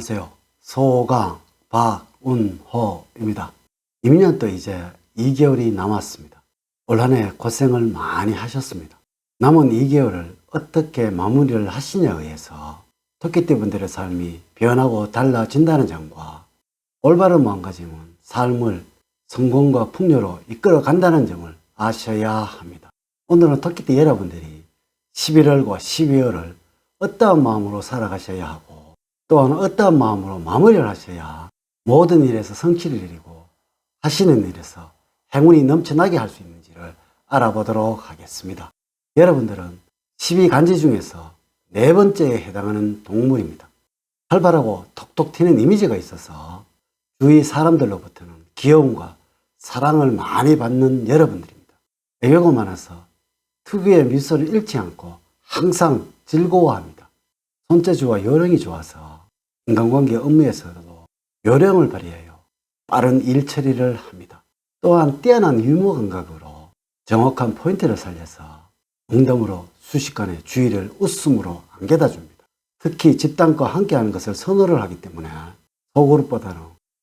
안녕하세요. 소강 박운호입니다. 이민년도 이제 2개월이 남았습니다. 올 한해 고생을 많이 하셨습니다. 남은 2개월을 어떻게 마무리를 하시냐에 의해서 토끼띠 분들의 삶이 변하고 달라진다는 점과 올바른 마음가짐은 삶을 성공과 풍요로 이끌어 간다는 점을 아셔야 합니다. 오늘은 토끼띠 여러분들이 11월과 12월을 어떠한 마음으로 살아가셔야 하고 또한 어떠한 마음으로 마무리를 하셔야 모든 일에서 성취를 이루고 하시는 일에서 행운이 넘쳐나게 할 수 있는지를 알아보도록 하겠습니다. 여러분들은 12간지 중에서 네 번째에 해당하는 동물입니다. 활발하고 톡톡 튀는 이미지가 있어서 주위 사람들로부터는 귀여움과 사랑을 많이 받는 여러분들입니다. 애교가 많아서 특유의 미소를 잃지 않고 항상 즐거워합니다. 손재주와 요령이 좋아서 인간관계 업무에서도 요령을 발휘하여 빠른 일 처리를 합니다. 또한 뛰어난 유머 감각으로 정확한 포인트를 살려서 농담으로 순식간에 주의를 웃음으로 안겨다 줍니다. 특히 집단과 함께하는 것을 선호를 하기 때문에 소그룹보다는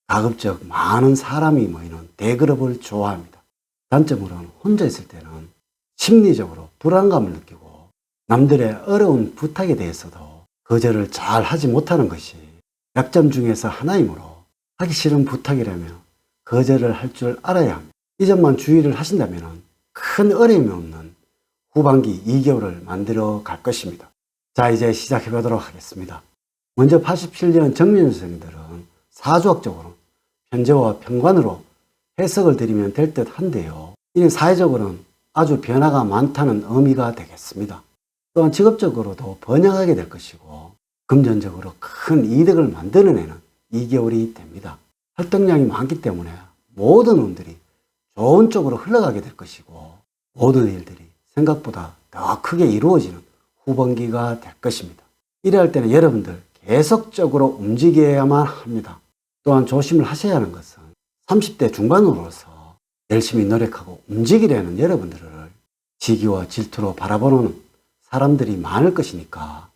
가급적 많은 사람이 모이는 대그룹을 좋아합니다. 단점으로는 혼자 있을 때는 심리적으로 불안감을 느끼고 남들의 어려운 부탁에 대해서도 거절을 잘 하지 못하는 것이 약점 중에서 하나이므로 하기 싫은 부탁이라면 거절을 할 줄 알아야 합니다. 이 점만 주의를 하신다면 큰 어려움이 없는 후반기 2개월을 만들어 갈 것입니다. 자, 이제 시작해 보도록 하겠습니다. 먼저 87년 정민생들은 사주학적으로 현재와 평관으로 해석을 드리면 될 듯 한데요. 이는 사회적으로는 아주 변화가 많다는 의미가 되겠습니다. 또한 직업적으로도 번영하게 될 것이고 금전적으로 큰 이득을 만들어내는 2개월이 됩니다. 활동량이 많기 때문에 모든 운들이 좋은 쪽으로 흘러가게 될 것이고 모든 일들이 생각보다 더 크게 이루어지는 후반기가 될 것입니다. 이래할 때는 여러분들 계속적으로 움직여야만 합니다. 또한 조심을 하셔야 하는 것은 30대 중반으로서 열심히 노력하고 움직이려는 여러분들을 지기와 질투로 바라보는 사람들이 많을 것이니까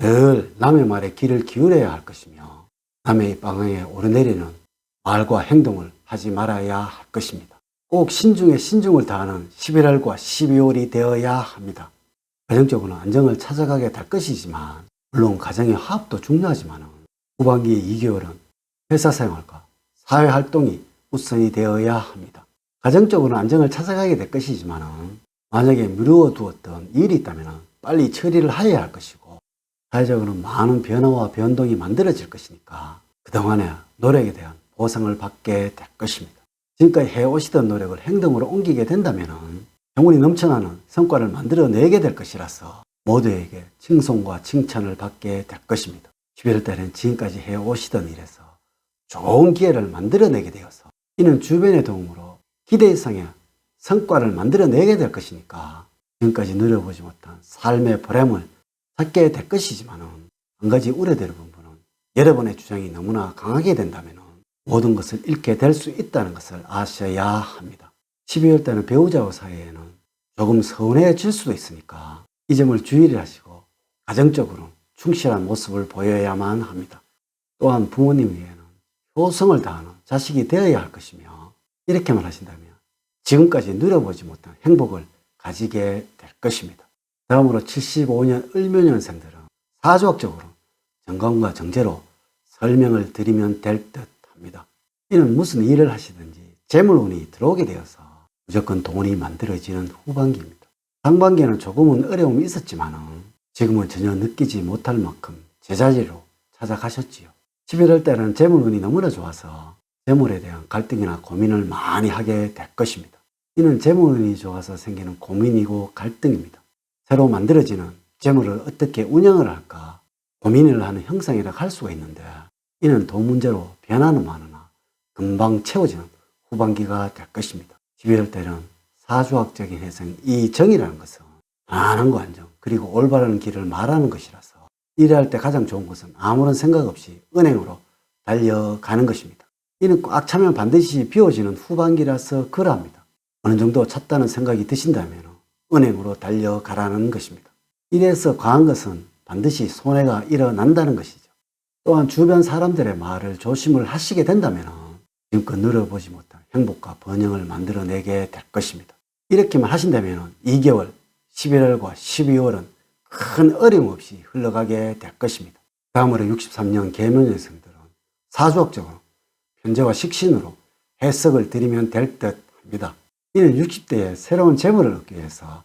늘 남의 말에 귀를 기울여야 할 것이며 남의 방향에 오르내리는 말과 행동을 하지 말아야 할 것입니다. 꼭 신중에 신중을 다하는 11월과 12월이 되어야 합니다. 가정적으로는 안정을 찾아가게 될 것이지만 물론 가정의 화합도 중요하지만 후반기 2개월은 회사 생활과 사회 활동이 우선이 되어야 합니다. 가정적으로는 안정을 찾아가게 될 것이지만 만약에 미루어 두었던 일이 있다면 빨리 처리를 하여야 할 것이고 사회적으로는 많은 변화와 변동이 만들어질 것이니까 그동안의 노력에 대한 보상을 받게 될 것입니다. 지금까지 해오시던 노력을 행동으로 옮기게 된다면 영혼이 넘쳐나는 성과를 만들어내게 될 것이라서 모두에게 칭송과 칭찬을 받게 될 것입니다. 11월 달에는 지금까지 해오시던 일에서 좋은 기회를 만들어내게 되어서 이는 주변의 도움으로 기대 이상의 성과를 만들어내게 될 것이니까 지금까지 누려보지 못한 삶의 보람을 찾게 될 것이지만 한 가지 우려되는 부분은 여러분의 주장이 너무나 강하게 된다면 모든 것을 잃게 될 수 있다는 것을 아셔야 합니다. 12월 달은 배우자와 사이에는 조금 서운해질 수도 있으니까 이 점을 주의를 하시고 가정적으로 충실한 모습을 보여야만 합니다. 또한 부모님 위에는 효성을 다하는 자식이 되어야 할 것이며 이렇게만 하신다면 지금까지 누려보지 못한 행복을 가지게 될 것입니다. 다음으로 75년 을묘년생들은 사주학적으로 정관과 정제로 설명을 드리면 될 듯 합니다. 이는 무슨 일을 하시든지 재물운이 들어오게 되어서 무조건 돈이 만들어지는 후반기입니다. 상반기에는 조금은 어려움이 있었지만 지금은 전혀 느끼지 못할 만큼 제자리로 찾아가셨지요. 11월 때는 재물운이 너무나 좋아서 재물에 대한 갈등이나 고민을 많이 하게 될 것입니다. 이는 재물운이 좋아서 생기는 고민이고 갈등입니다. 새로 만들어지는 재물을 어떻게 운영을 할까 고민을 하는 형상이라 할 수가 있는데 이는 돈 문제로 변하는 많으나 금방 채워지는 후반기가 될 것입니다. 12월 때는 사주학적인 해석 이 정이라는 것은 안한과 안정 그리고 올바른 길을 말하는 것이라서 일할 때 가장 좋은 것은 아무런 생각 없이 은행으로 달려가는 것입니다. 이는 꽉 차면 반드시 비워지는 후반기라서 그러합니다. 어느 정도 찼다는 생각이 드신다면 은행으로 달려가라는 것입니다. 이래서 과한 것은 반드시 손해가 일어난다는 것이죠. 또한 주변 사람들의 말을 조심을 하시게 된다면 지금껏 누려보지 못한 행복과 번영을 만들어내게 될 것입니다. 이렇게만 하신다면 2개월, 11월과 12월은 큰 어려움 없이 흘러가게 될 것입니다. 다음으로 63년 계명여성들은 사주학적으로 편제와 식신으로 해석을 드리면 될 듯 합니다. 이는 60대에 새로운 재물을 얻기 위해서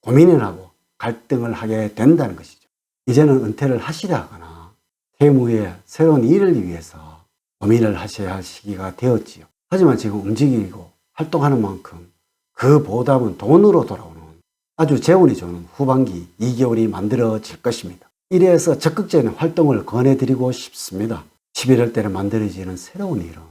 고민을 하고 갈등을 하게 된다는 것이죠. 이제는 은퇴를 하시려 하거나 퇴임 후에 새로운 일을 위해서 고민을 하셔야 할 시기가 되었지요. 하지만 지금 움직이고 활동하는 만큼 그 보답은 돈으로 돌아오는 아주 재운이 좋은 후반기 2개월이 만들어질 것입니다. 이래서 적극적인 활동을 권해드리고 싶습니다. 11월 때는 만들어지는 새로운 일은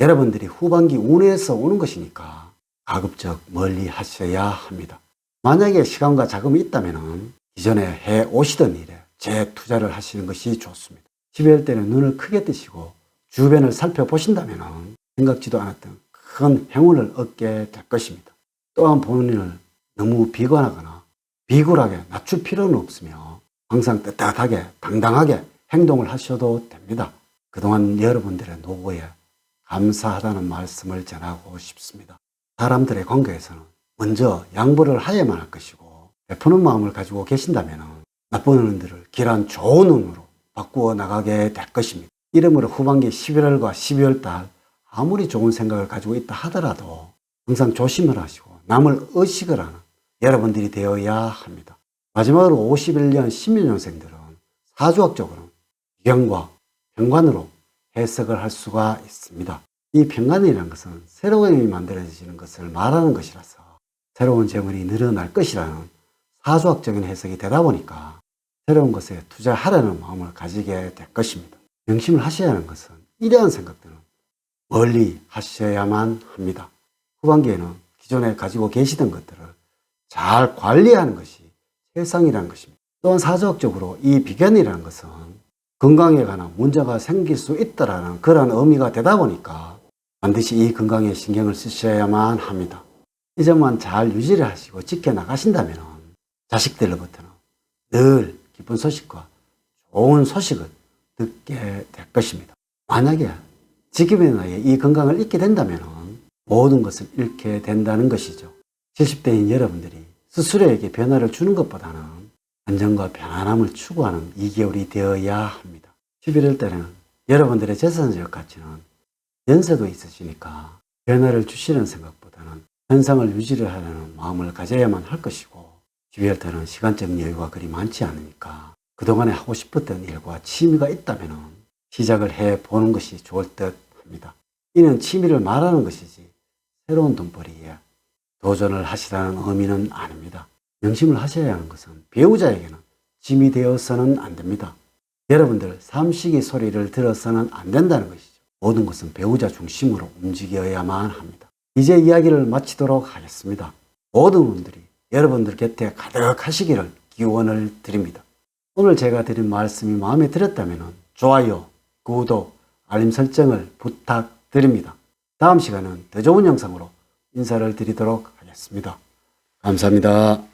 여러분들이 후반기 운에서 오는 것이니까 가급적 멀리 하셔야 합니다. 만약에 시간과 자금이 있다면 기존에 해 오시던 일에 재투자를 하시는 것이 좋습니다. 12월 때는 눈을 크게 뜨시고 주변을 살펴보신다면 생각지도 않았던 큰 행운을 얻게 될 것입니다. 또한 본인을 너무 비관하거나 비굴하게 낮출 필요는 없으며 항상 떳떳하게 당당하게 행동을 하셔도 됩니다. 그동안 여러분들의 노고에 감사하다는 말씀을 전하고 싶습니다. 사람들의 관계에서는 먼저 양보를 하야만 할 것이고 베푸는 마음을 가지고 계신다면 나쁜 운들을 길한 좋은 운으로 바꾸어 나가게 될 것입니다. 이러므로 후반기 11월과 12월 달 아무리 좋은 생각을 가지고 있다 하더라도 항상 조심을 하시고 남을 의식을 하는 여러분들이 되어야 합니다. 마지막으로 51년 신민년생들은 사주학적으로 기경과 평관으로 해석을 할 수가 있습니다. 이 평관이라는 것은 새로운 힘이 만들어지는 것을 말하는 것이라서 새로운 재물이 늘어날 것이라는 사주학적인 해석이 되다 보니까 새로운 것에 투자하려는 마음을 가지게 될 것입니다. 명심을 하셔야 하는 것은 이러한 생각들은 멀리 하셔야만 합니다. 후반기에는 기존에 가지고 계시던 것들을 잘 관리하는 것이 세상이라는 것입니다. 또한 사주학적으로 이 비견이라는 것은 건강에 관한 문제가 생길 수 있다라는 그런 의미가 되다 보니까 반드시 이 건강에 신경을 쓰셔야만 합니다. 이 점만 잘 유지를 하시고 지켜나가신다면 자식들로부터는 늘 기쁜 소식과 좋은 소식을 듣게 될 것입니다. 만약에 지금의 나이에 이 건강을 잃게 된다면 모든 것을 잃게 된다는 것이죠. 70대인 여러분들이 스스로에게 변화를 주는 것보다는 안정과 편안함을 추구하는 2개월이 되어야 합니다. 11월 때는 여러분들의 재산적 가치는 연세도 있으시니까 변화를 주시는 생각보다는 현상을 유지를 하려는 마음을 가져야만 할 것이고 12월 때는 시간적 여유가 그리 많지 않으니까 그동안에 하고 싶었던 일과 취미가 있다면 시작을 해 보는 것이 좋을 듯 합니다. 이는 취미를 말하는 것이지 새로운 돈벌이에 도전을 하시라는 의미는 아닙니다. 명심을 하셔야 하는 것은 배우자에게는 짐이 되어서는 안 됩니다. 여러분들 삼식이 소리를 들어서는 안 된다는 것이죠. 모든 것은 배우자 중심으로 움직여야만 합니다. 이제 이야기를 마치도록 하겠습니다. 모든 분들이 여러분들 곁에 가득하시기를 기원을 드립니다. 오늘 제가 드린 말씀이 마음에 들었다면 좋아요, 구독, 알림 설정을 부탁드립니다. 다음 시간은 더 좋은 영상으로 인사를 드리도록 하겠습니다. 감사합니다.